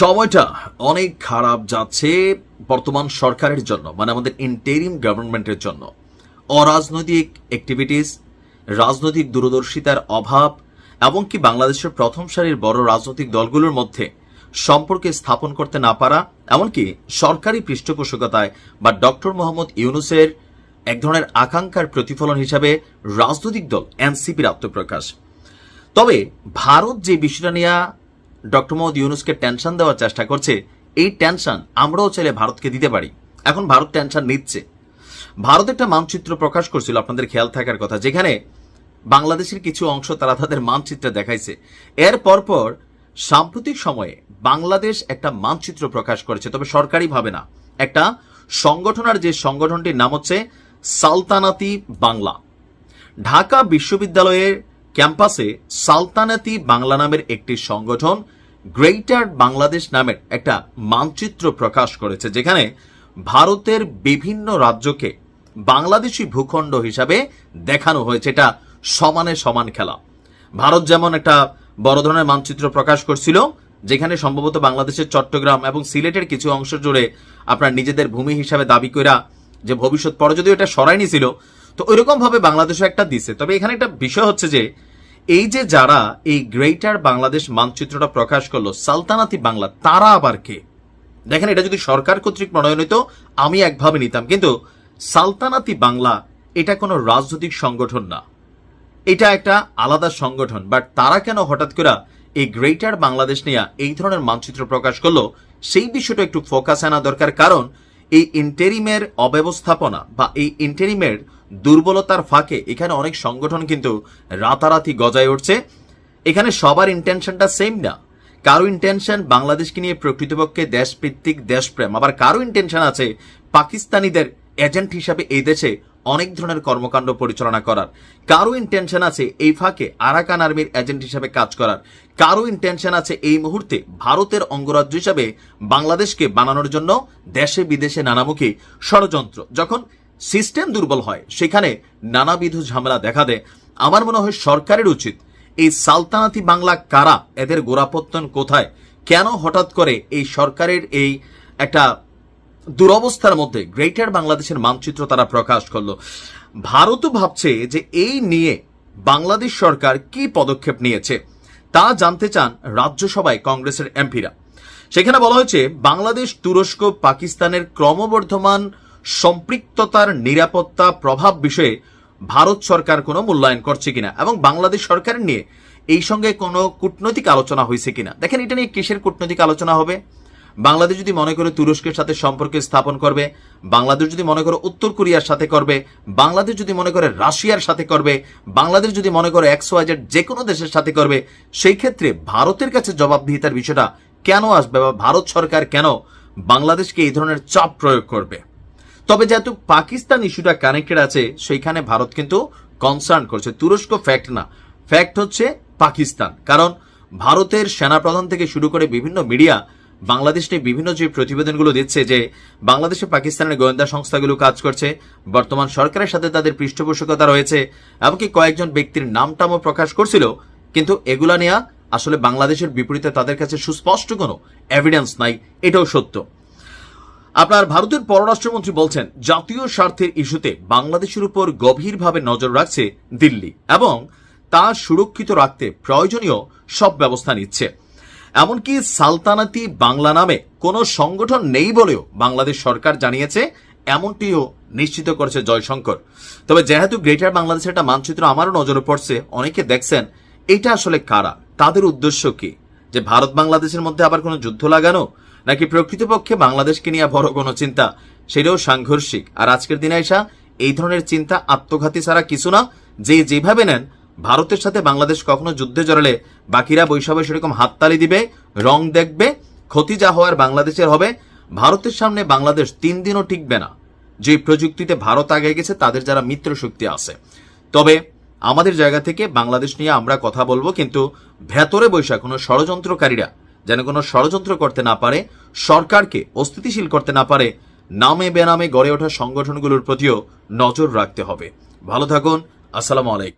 সময়টা অনেক খারাপ যাচ্ছে বর্তমান সরকারের জন্য মানে আমাদের ইন্টেরিম গভর্নমেন্টের জন্য। অরাজনৈতিক অ্যাক্টিভিটিস রাজনৈতিক দূরদর্শিতার অভাব, এমনকি বাংলাদেশের প্রথম সারির বড় রাজনৈতিক দলগুলোর মধ্যে সম্পর্কে স্থাপন করতে না পারা, এমনকি সরকারি পৃষ্ঠপোষকতায় বা ডক্টর মোহাম্মদ ইউনুসের এক ধরনের আকাঙ্ক্ষার প্রতিফলন হিসাবে রাজনৈতিক দল এনসিপির আত্মপ্রকাশ। তবে ভারত যে বিষয়টা নিয়ে ডক্টর মোহাম্মদ ইউনুসকে টেনশন দেওয়ার চেষ্টা করছে। এই টেনশন আমরাও চাইলে ভারতকে দিতে পারি। এখন ভারত টেনশন নিচ্ছে। ভারত একটা মানচিত্র প্রকাশ করছিল, আপনাদের খেয়াল থাকার কথা, যেখানে বাংলাদেশের কিছু অংশ তারা তাদের মানচিত্রে দেখাইছে। এর পরপর সাম্প্রতিক সময়ে বাংলাদেশ একটা মানচিত্র প্রকাশ করেছে, তবে সরকারিভাবে না। একটা সংগঠনের যে সংগঠনটির নাম হচ্ছে সালতানাতি বাংলা। ঢাকা বিশ্ববিদ্যালয়ের ক্যাম্পাসে সালতানাতি বাংলা নামের একটি সংগঠন গ্রেটার বাংলাদেশ নামের একটা মানচিত্র প্রকাশ করেছে, যেখানে ভারতের বিভিন্ন রাজ্যকে বাংলাদেশি ভূখণ্ড হিসাবে দেখানো হয়েছে। এটা সমানে সমান খেলা। ভারত যেমন একটা বড় ধরনের মানচিত্র প্রকাশ করছিল, যেখানে সম্ভবত বাংলাদেশের চট্টগ্রাম এবং সিলেটের কিছু অংশ জুড়ে আপনার নিজেদের ভূমি হিসাবে দাবি কইরা যে ভবিষ্যৎ পরে যদিও এটা সরাই নিছিল তো ওইরকম ভাবে বাংলাদেশও একটা দিছে। তবে এখানে একটা বিষয় হচ্ছে যে এই যে যারা এই গ্রেটার বাংলাদেশ মানচিত্রটা প্রকাশ করল, সালতানাতি বাংলা, তারা আবার কে? দেখেন, এটা যদি সরকার কর্তৃক প্রণয়ন হইতো, আমি একভাবে নিতাম। কিন্তু সালতানাতি বাংলা, এটা কোনো রাজনৈতিক সংগঠন না। এটা একটা আলাদা সংগঠন। বাট তারা কেন হঠাৎ করে এই গ্রেটার বাংলাদেশ নিয়ে এই ধরনের মানচিত্র প্রকাশ করল, সেই বিষয়টা একটু ফোকাস আনা দরকার। কারণ এই ইন্টেরিমের অব্যবস্থাপনা বা এই ইন্টেরিমের দুর্বলতার ফাঁকে এখানে অনেক সংগঠন কিন্তু রাতারাতি গজায় উঠছে। এখানে সবার ইন্টেনশনটা সেম না। কারও ইন্টেনশন বাংলাদেশকে নিয়ে প্রকৃতপক্ষে দেশভিত্তিক দেশপ্রেম, আবার কারও ইন্টেনশন আছে পাকিস্তানিদের এজেন্ট হিসাবে এই দেশে অনেক ধরনের কর্মকাণ্ড পরিচালনা করার। কারও ইন্টেনশন আছে এই ফাঁকে আরাকান আর্মির এজেন্ট হিসাবে কাজ করার। কারও ইন্টেনশন আছে এই মুহূর্তে ভারতের অঙ্গরাজ্য হিসাবে বাংলাদেশকে বানানোর জন্য দেশে বিদেশে নানামুখী ষড়যন্ত্র। যখন সিস্টেম দুর্বল হয়, সেখানে নানাবিধ ঝামেলা দেখা দেয়। আমার মনে হয় সরকারের উচিত এই সালতানাতি বাংলা কারা, এদের গোড়াপত্তন কোথায়? কেন হঠাৎ করে এই সরকারের এই একটা দুরবস্থার মধ্যে গ্রেটার বাংলাদেশের মানচিত্র তারা প্রকাশ করল। ভারতও ভাবছে যে এই নিয়ে বাংলাদেশ সরকার কি পদক্ষেপ নিয়েছে, তা জানতে চান রাজ্যসভায় কংগ্রেসের এমপিরা। সেখানে বলা হয়েছে, বাংলাদেশ, তুরস্ক, পাকিস্তানের ক্রমবর্ধমান সম্পৃক্ততার নিরাপত্তা প্রভাব বিষয়ে ভারত সরকার কোনো মূল্যায়ন করছে কিনা এবং বাংলাদেশ সরকারের নিয়ে এই সঙ্গে কোনো কূটনৈতিক আলোচনা হয়েছে কিনা। দেখেন, এটা নিয়ে কিসের কূটনৈতিক আলোচনা হবে? বাংলাদেশ যদি মনে করে তুরস্কের সাথে সম্পর্ক স্থাপন করবে, বাংলাদেশ যদি মনে করে উত্তর কোরিয়ার সাথে করবে, বাংলাদেশ যদি মনে করে রাশিয়ার সাথে করবে, বাংলাদেশ যদি মনে করে এক্স ওয়াইজেড যে কোনো দেশের সাথে করবে, সেই ক্ষেত্রে ভারতের কাছে জবাবদিহিতার বিষয়টা কেন আসবে বা ভারত সরকার কেন বাংলাদেশকে এই ধরনের চাপ প্রয়োগ করবে? তবে যেহেতু পাকিস্তান ইস্যুটা কানেক্টেড আছে, সেইখানে ভারত কিন্তু কনসার্ন করছে। তুরস্ক ফ্যাক্ট না। ফ্যাক্ট হচ্ছে পাকিস্তান। কারণ ভারতের সেনাপ্রধান থেকে শুরু করে বিভিন্ন মিডিয়া বাংলাদেশ নিয়ে বিভিন্ন যে প্রতিবেদনগুলো দিচ্ছে যে বাংলাদেশে পাকিস্তানের গোয়েন্দা সংস্থাগুলো কাজ করছে, বর্তমান সরকারের সাথে তাদের পৃষ্ঠপোষকতা রয়েছে, এমনকি কয়েকজন ব্যক্তির নামটামও প্রকাশ করছিল, কিন্তু এগুলা নিয়ে আসলে বাংলাদেশের বিপরীতে তাদের কাছে সুস্পষ্ট কোনো এভিডেন্স নাই, এটাও সত্য। আপনার ভারতের পররাষ্ট্রমন্ত্রী বলছেন, জাতীয় স্বার্থের ইস্যুতে বাংলাদেশের উপর গভীরভাবে নজর রাখছে দিল্লি এবং তা সুরক্ষিত রাখতে প্রয়োজনীয় সব ব্যবস্থা নিচ্ছে। এমনকি সালতানাতি বাংলা নামে কোনো সংগঠন নেই বলেও বাংলাদেশ সরকার জানিয়েছে, এমনটিও নিশ্চিত করেছে জয়শঙ্কর। তবে যেহেতু গ্রেটার বাংলাদেশের একটা মানচিত্র আমারও নজরে পড়ছে, অনেকে দেখছেন, এটা আসলে কারা? তাদের উদ্দেশ্য কি? যে ভারত বাংলাদেশের মধ্যে আবার কোনো যুদ্ধ লাগানো, নাকি প্রকৃতপক্ষে বাংলাদেশকে নিয়ে বড় কোনো চিন্তা? সেটাও সাংঘর্ষিক। আর আজকের দিনে এসা এই ধরনের চিন্তা, আত্মঘাতী ছাড়া কিছু না। যে যেভাবে নেন ভারতের সাথে বাংলাদেশ কখনো যুদ্ধে জড়ালে বাকিরা বৈশাখে সেরকম হাততালি দিবে, রং দেখবে, ক্ষতি যা হওয়ার বাংলাদেশের হবে। ভারতের সামনে বাংলাদেশ তিন দিনও টিকবে না। যে প্রযুক্তিতে ভারত আগে গেছে, তাদের যারা মিত্র শক্তি আছে। তবে আমাদের জায়গা থেকে বাংলাদেশ নিয়ে আমরা কথা বলব, কিন্তু ভেতরে বৈশা কোনো ষড়যন্ত্রকারীরা যেন কোনো ষড়যন্ত্র করতে না পারে, সরকারকে অস্থিতিশীল করতে না পারে, নামে বেনামে গড়ে ওঠা সংগঠনগুলোর প্রতিও নজর রাখতে হবে। ভালো থাকুন, আসসালামু আলাইকুম।